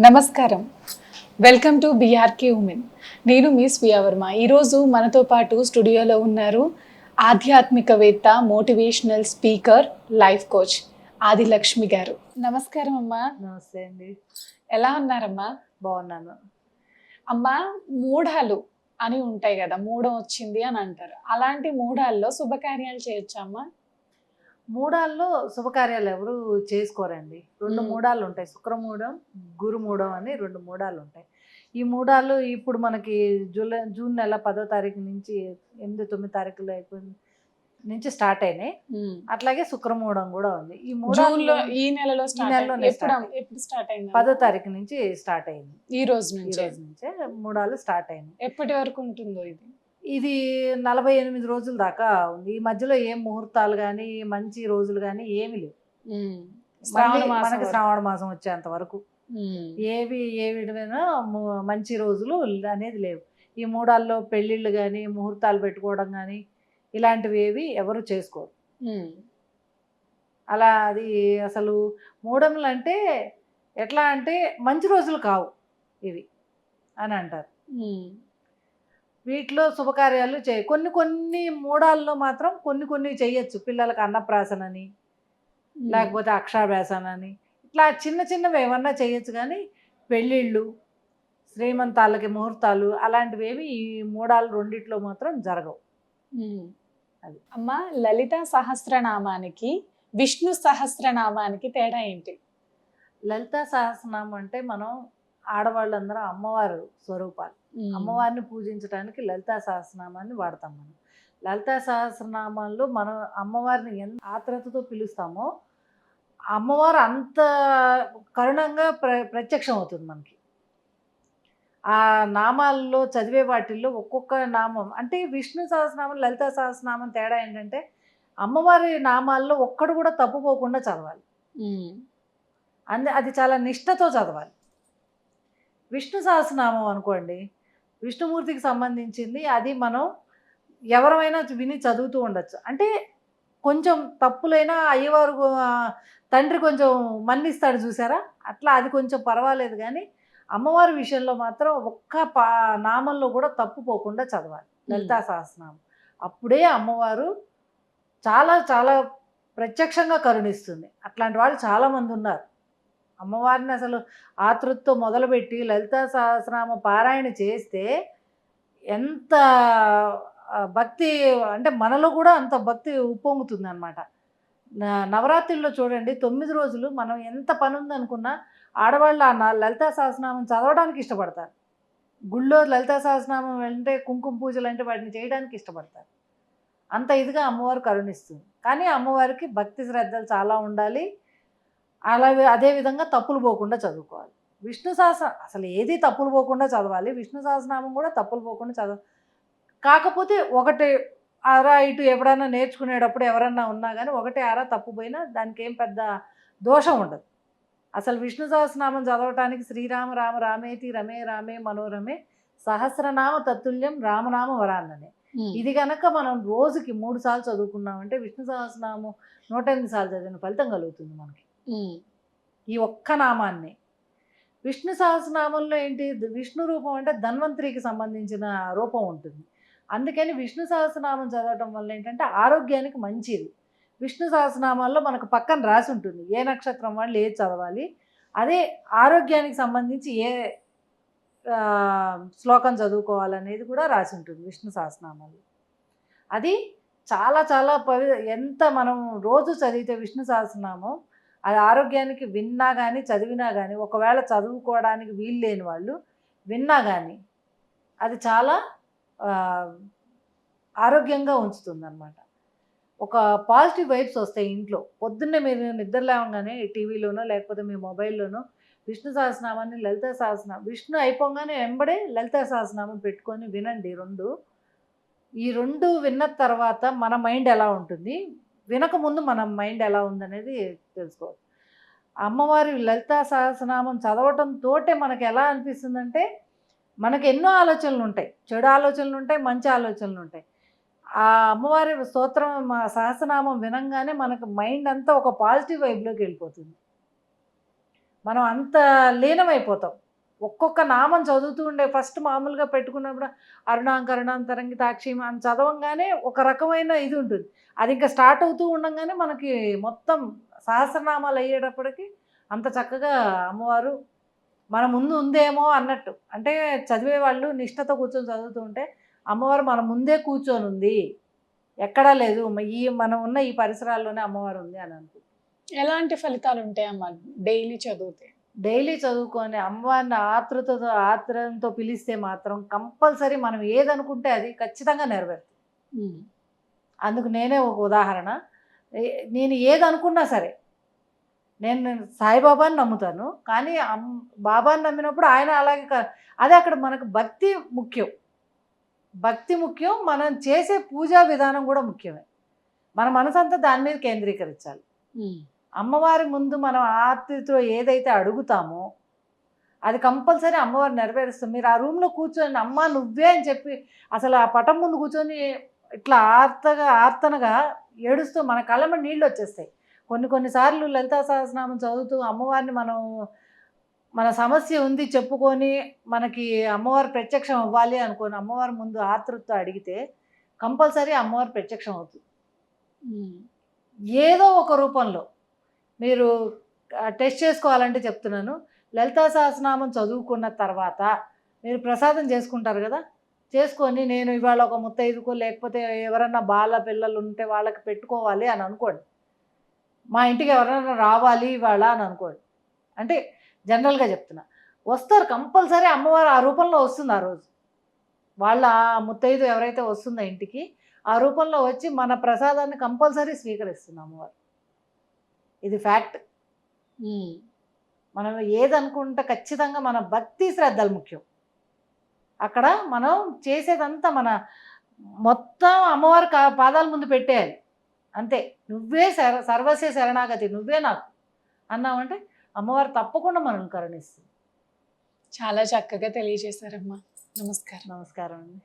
నమస్కారం. Welcome to BRK women. నేను మీ స్వియా వర్మ. ఈరోజు మనతో పాటు స్టూడియోలో ఉన్నారు ఆధ్యాత్మికవేత్త మోటివేషనల్ స్పీకర్ లైఫ్ కోచ్ ఆది లక్ష్మి గారు. నమస్కారం అమ్మా. నమస్తే అండి. ఎలా ఉన్నారమ్మా? బాగున్నాను. అమ్మా మూఢాలు అని ఉంటాయి కదా మూఢం వచ్చింది అని అంటారు. అలాంటి మూఢాల్లో శుభకార్యాలు చేయొచ్చా అమ్మా? మూడాల్లో శుభకార్యాలు ఎవరు చేసుకోరండి? రెండు. మూడాలు ఉంటాయి శుక్రమూఢం గురుమూఢం అని రెండు మూడాలు ఉంటాయి ఈ మూడాలు ఇప్పుడు మనకి జూలై జూన్ నెల పదో తారీఖు నుంచి ఎనిమిది తొమ్మిది తారీఖులో అయిపోయింది నుంచి స్టార్ట్ అయినాయి. అట్లాగే శుక్రమూఢం కూడా ఉంది. ఈ మూడాలు లో ఈ నెలలో స్టార్ట్ ఎప్పుడు అయింది పదో తారీఖు నుంచి స్టార్ట్ అయింది. ఈ రోజు ఈ నుంచి రోజు నుంచే మూడాలు స్టార్ట్ అయినాయి. ఎప్పటి వరకు ఉంటుందో ఇది? ఇది నలభై ఎనిమిది రోజుల దాకా ఉంది ఈ మధ్యలో ఏం ముహూర్తాలు కానీ మంచి రోజులు కానీ ఏమి లేవు మనకి. శ్రావణ మాసం వచ్చేంత వరకు. ఏవి ఏ విధమైన మంచి రోజులు అనేది లేవు ఈ మూడాల్లో పెళ్ళిళ్ళు కానీ ముహూర్తాలు పెట్టుకోవడం కానీ ఇలాంటివి ఏవి ఎవరు చేసుకోరు. అలా అది అసలు మూడములు అంటే ఎట్లా అంటే మంచి రోజులు కావు ఇవి అని అంటారు. వీటిలో శుభకార్యాలు చేయ. కొన్ని కొన్ని మూడాల్లో మాత్రం కొన్ని కొన్ని చేయొచ్చు పిల్లలకు అన్నప్రాసన అని లేకపోతే అక్షరాభ్యాసన అని ఇట్లా చిన్న చిన్నవి ఏమన్నా చేయొచ్చు కానీ పెళ్ళిళ్ళు శ్రీమంతాలకి ముహూర్తాలు అలాంటివి ఏమి ఈ మూడాలు రెండిట్లో మాత్రం జరగవు. అది. అమ్మా లలిత సహస్రనామానికి విష్ణు సహస్రనామానికి తేడా ఏంటి? లలిత సహస్రనామం అంటే మనం ఆడవాళ్ళందరం అమ్మవారు స్వరూపాలు. అమ్మవారిని పూజించడానికి లలితా సహస్రనామాన్ని వాడతాం మనం. లలితా సహస్రనామాల్లో మనం అమ్మవారిని ఎంత ఆత్రతతో పిలుస్తామో అమ్మవారు అంత కరుణంగా ప్ర ప్రత్యక్షం అవుతుంది మనకి. ఆ నామాల్లో చదివే వాటిల్లో ఒక్కొక్క నామం అంటే విష్ణు సహస్రనామం లలితా సహస్రనామం తేడా ఏంటంటే అమ్మవారి నామాల్లో ఒక్కడు కూడా తప్పుపోకుండా చదవాలి. అందు అది చాలా నిష్టతో చదవాలి. విష్ణు సహస్రనామం అనుకోండి. విష్ణుమూర్తికి సంబంధించింది అది మనం ఎవరైనా విని చదువుతూ ఉండొచ్చు. అంటే కొంచెం తప్పులైనా అయ్యవారు తండ్రి కొంచెం మన్నిస్తాడు చూసారా? అట్లా అది కొంచెం పర్వాలేదు కానీ అమ్మవారి విషయంలో మాత్రం ఒక్క పా నామంలో కూడా తప్పు పోకుండా చదవాలి. లలితా సహస్రనామం. అప్పుడే అమ్మవారు చాలా చాలా ప్రత్యక్షంగా కరుణిస్తుంది. అట్లాంటి వాళ్ళు చాలామంది ఉన్నారు. అమ్మవారిని అసలు ఆతృత్వం మొదలుపెట్టి లలితా సహస్రనామ పారాయణ చేస్తే ఎంత భక్తి అంటే మనలో కూడా అంత భక్తి ఉప్పొంగుతుంది అనమాట నవరాత్రిలో చూడండి తొమ్మిది రోజులు మనం ఎంత పని ఉందనుకున్నా ఆడవాళ్ళు ఆ లలితా సహస్రనామం చదవడానికి ఇష్టపడతారు. గుళ్ళో లలితా సహస్రనామం అంటే కుంకుమ పూజలు అంటే వాటిని చేయడానికి ఇష్టపడతారు. అంత ఇదిగా అమ్మవారు కరుణిస్తుంది. కానీ అమ్మవారికి భక్తి శ్రద్ధలు చాలా ఉండాలి. అలాగే అదేవిధంగా తప్పులు పోకుండా చదువుకోవాలి విష్ణు సహస్ర అసలు ఏది తప్పులు పోకుండా చదవాలి విష్ణు సహస్రనామం కూడా తప్పులు పోకుండా చదవ కాకపోతే ఒకటి అరా ఇటు ఎప్పుడన్నా నేర్చుకునేటప్పుడు ఎవరన్నా ఉన్నా కానీ ఒకటి అరా తప్పు పోయినా దానికి ఏం పెద్ద దోషం ఉండదు అసలు విష్ణు సహస్రనామం చదవటానికి శ్రీరామ రామ రామేతి రమే రామే మనోరమే సహస్రనామ తత్తుల్యం రామనామ వరాన్ననే ఉమ్. ఇది కనుక మనం రోజుకి మూడు సార్లు చదువుకున్నామంటే విష్ణు సహస్రనామం నూట ఎనిమిది సార్లు చదివిన ఫలితం కలుగుతుంది మనకి. ఈ ఒక్క నామాన్ని. విష్ణు సహస్రనామంలో ఏంటి? విష్ణు రూపం అంటే ధన్వంతరికి సంబంధించిన రూపం ఉంటుంది. అందుకని విష్ణు సహస్రనామం చదవటం వల్ల ఏంటంటే ఆరోగ్యానికి మంచిది. విష్ణు సహస్రనామాల్లో మనకు పక్కన రాసి ఉంటుంది. ఏ నక్షత్రం వాళ్ళు ఏది చదవాలి? అదే ఆరోగ్యానికి సంబంధించి ఏ శ్లోకం చదువుకోవాలనేది కూడా రాసి ఉంటుంది విష్ణు సహస్రనామాల్లో అది చాలా చాలా పవి ఎంత మనం రోజు చదివితే విష్ణు సహస్రనామం అది ఆరోగ్యానికి విన్నా కానీ చదివినా కానీ ఒకవేళ చదువుకోవడానికి వీలు లేని వాళ్ళు విన్నా కానీ అది చాలా ఆరోగ్యంగా ఉంచుతుంది అనమాట ఒక పాజిటివ్ వైబ్స్ వస్తాయి ఇంట్లో. పొద్దున్నే మీరు నిద్ర లేవగానే టీవీలోనో లేకపోతే మీ మొబైల్లోనో విష్ణు సహస్రనామాన్ని లలిత సహస్రనామం విష్ణు అయిపోగానే వెంబడే లలిత సహస్రనామం పెట్టుకొని వినండి. రెండు ఈ రెండు విన్న తర్వాత మన మైండ్ ఎలా ఉంటుంది? వినకముందు మన మైండ్ ఎలా ఉందనేది తెలుసుకోవచ్చు అమ్మవారి లలితా సహస్రనామం చదవటం తోటే మనకు ఎలా అనిపిస్తుందంటే మనకు ఎన్నో ఆలోచనలు ఉంటాయి. చెడు ఆలోచనలు ఉంటాయి మంచి ఆలోచనలు ఉంటాయి. ఆ అమ్మవారి స్తోత్రం మా సహస్రనామం వినంగానే మనకు మైండ్ అంతా ఒక పాజిటివ్ వైబ్లోకి వెళ్ళిపోతుంది. మనం అంత లీనమైపోతాం. ఒక్కొక్క నామం చదువుతూ ఉండే ఫస్ట్ మామూలుగా పెట్టుకున్నప్పుడు అరుణాంకరుణాం తరంగితాక్షి అని చదవంగానే ఒక రకమైన ఇది ఉంటుంది. అది ఇంకా స్టార్ట్ అవుతూ ఉండగానే మనకి మొత్తం సహస్రనామాలు అయ్యేటప్పటికి అంత చక్కగా అమ్మవారు మన ముందు ఉందేమో అన్నట్టు. అంటే చదివే వాళ్ళు నిష్ఠతో కూర్చొని చదువుతూ ఉంటే అమ్మవారు మన ముందే కూర్చొని ఉంది ఎక్కడా లేదు. ఈ మనం ఉన్న ఈ పరిసరాల్లోనే అమ్మవారు ఉంది అని అనుకుంటుంది ఎలాంటి ఫలితాలు ఉంటాయమ్మా? డైలీ చదివితే. డైలీ చదువుకొని అమ్మవారిని ఆతృతతో ఆత్రంతో పిలిస్తే మాత్రం కంపల్సరీ మనం ఏదనుకుంటే అది ఖచ్చితంగా నెరవేరుతుంది. అందుకు నేనే ఒక ఉదాహరణ. నేను ఏది అనుకున్నా సరే నేను సాయిబాబాని నమ్ముతాను. కానీ అమ్ బాబాని నమ్మినప్పుడు ఆయన అలాగే కా- అదే అక్కడ మనకు భక్తి ముఖ్యం. భక్తి ముఖ్యం మనం చేసే పూజా విధానం కూడా ముఖ్యమే. మన మనసంతా దాని మీద కేంద్రీకరించాలి. అమ్మవారి ముందు మనం ఆర్తితో ఏదైతే అడుగుతామో అది కంపల్సరీ అమ్మవారు నెరవేరుస్తుంది. మీరు ఆ రూమ్లో కూర్చొని అమ్మ నువ్వే అని చెప్పి అసలు ఆ పటం ముందు కూర్చొని ఇట్లా ఆర్తగా ఆర్తనగా ఏడుస్తూ మన కళ్ళ మీద నీళ్ళు వచ్చేస్తాయి. కొన్ని కొన్నిసార్లు లలితా సహస్రనామం చదువుతూ అమ్మవారిని మనం మన సమస్య ఉంది చెప్పుకొని మనకి అమ్మవారు ప్రత్యక్షం అవ్వాలి అనుకోని అమ్మవారి ముందు ఆతృతతో అడిగితే కంపల్సరీ అమ్మవారు ప్రత్యక్షం అవుతుంది. ఏదో ఒక రూపంలో. మీరు టెస్ట్ చేసుకోవాలంటే చెప్తున్నాను. లలితా సహస్రనామం చదువుకున్న తర్వాత మీరు ప్రసాదం చేసుకుంటారు కదా? చేసుకొని నేను ఇవాళ ఒక ముత్తైదుకో లేకపోతే ఎవరన్నా బాల పిల్లలు ఉంటే వాళ్ళకి పెట్టుకోవాలి అని అనుకోండి. మా ఇంటికి ఎవరైనా రావాలి ఇవాళ అని అనుకోండి. అంటే జనరల్గా చెప్తున్నా. వస్తారు కంపల్సరీ అమ్మవారు ఆ రూపంలో వస్తుంది ఆ రోజు. వాళ్ళ ఆ ముత్తైదు ఎవరైతే వస్తుందో ఇంటికి ఆ రూపంలో వచ్చి మన ప్రసాదాన్ని కంపల్సరీ స్వీకరిస్తుంది అమ్మవారు. ఇది ఫ్యాక్ట్. మనం ఏదనుకుంటే ఖచ్చితంగా మన భక్తి శ్రద్ధలు ముఖ్యం. అక్కడ మనం చేసేదంతా మన మొత్తం అమ్మవారి కా- పాదాల ముందు పెట్టేయాలి. అంతే. నువ్వే సర్వ సర్వస్య శరణాగతి నువ్వే నాకు అన్నామంటే అమ్మవారు తప్పకుండా మనల్ని కరుణిస్తుంది. చాలా చక్కగా తెలియజేశారమ్మా. నమస్కారం. నమస్కారం అండి.